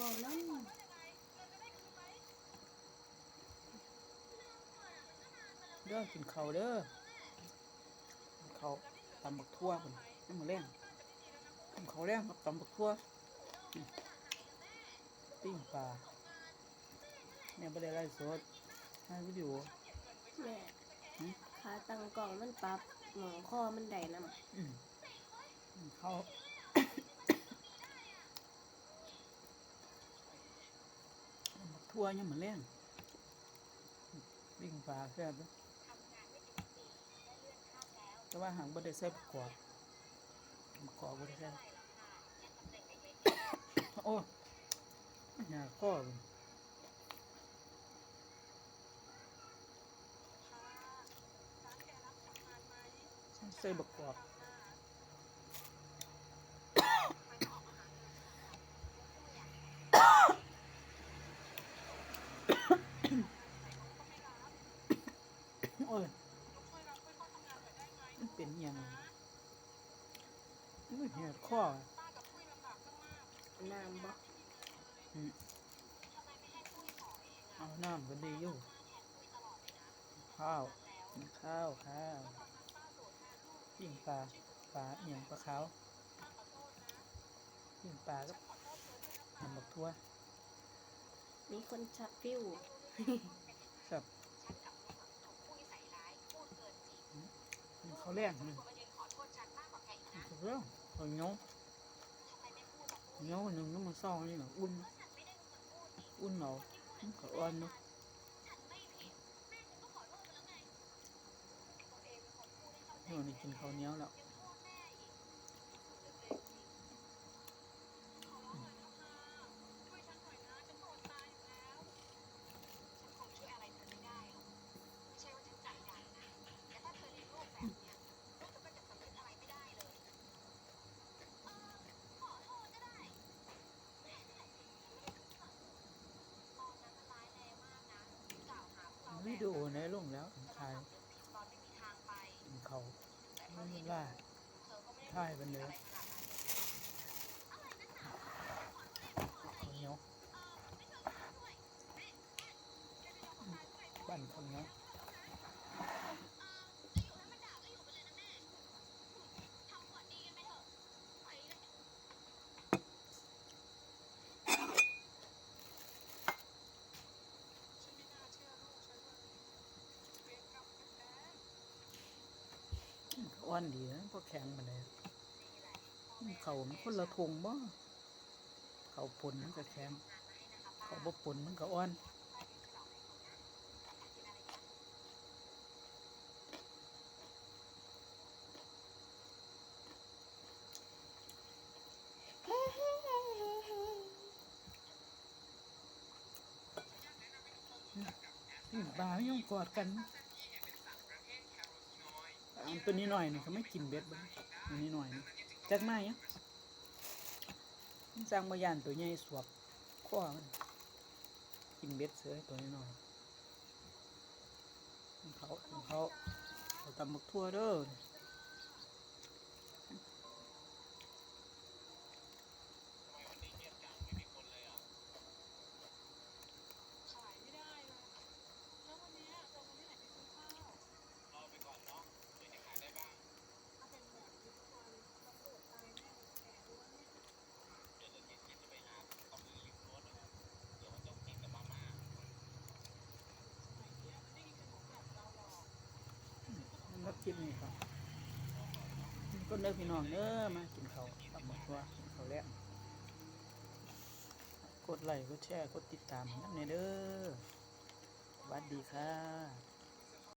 ว้าวนั่นเด้อกินข้าวเด้อกินข้าวตำบักทั่วพุ่นน้ำมือแรงกินข้าวแรงกับตำบักทั่วอืมปิ้งปลาแม่บ่ได้ไล่สดให้วิดีโอแม่หืมขาตั้งกล่องมันปรับหมองคอมันได้นำอืมอืมข้าว ตำบัก ทั่วยังเหมือนแรงปิ้งปลาแซ่บเด้อแต่ว่าหางบ่ได้ใส่ประกอบประกอบบ่ได้ใส่โอ้หน้าข้อมันใส่บักกอกโอ้ยมันเป็นอิหยัง เหียข้อน้ำบ่อืมเอาน้ำก็ดีอยู่ข้าวข้าวข้าวปิ้งปลาปลาเอียงปลาขาวปิ้งปลาก็ทำบักทั่ว มีคนชักฟิวครับเขาวแรงหนึ่งเขาเรื่อง เขาเหนียวเหนียวหนึ่งน้ำมันเศร้านี่หรออุ่น อุ่นเอามันก็อ่อนเนาะเดี๋ยวนี้กินข้าวเหนียวแล้ว วิดีโอในล งแล้วถ่ายเขาไม่ว่าถ่ายมันเลยข้าวเหนียวปั่นข้าวเหนียว อ่อนดีนะพอแข็งมาเลยเขามันคนละทงบ่เขาปนมันก็แข็งเขาบ่ปนมันก็อ่อนอืมปลายังกอดกัน อันตัวนี้หน่อยนี่เขาไม่กินเบ็ดบ้างตัวนี้หน่อยนี่จักไม้เนี่ยสร้างบายานตัวใหญ่สวบข้อมันกินเบ็ดเสือตัวนี้หน่อยเขาเขาเขาตำบักทั่วเด้อ รับ คลิปนี้ครับก็เด้อพี่น้องเด้อมากินเขาตับหมดตัวกินเขาแล้วกดไลค์กดแชร์กดติดตามนั่นเด้อสวัสดีค่ะ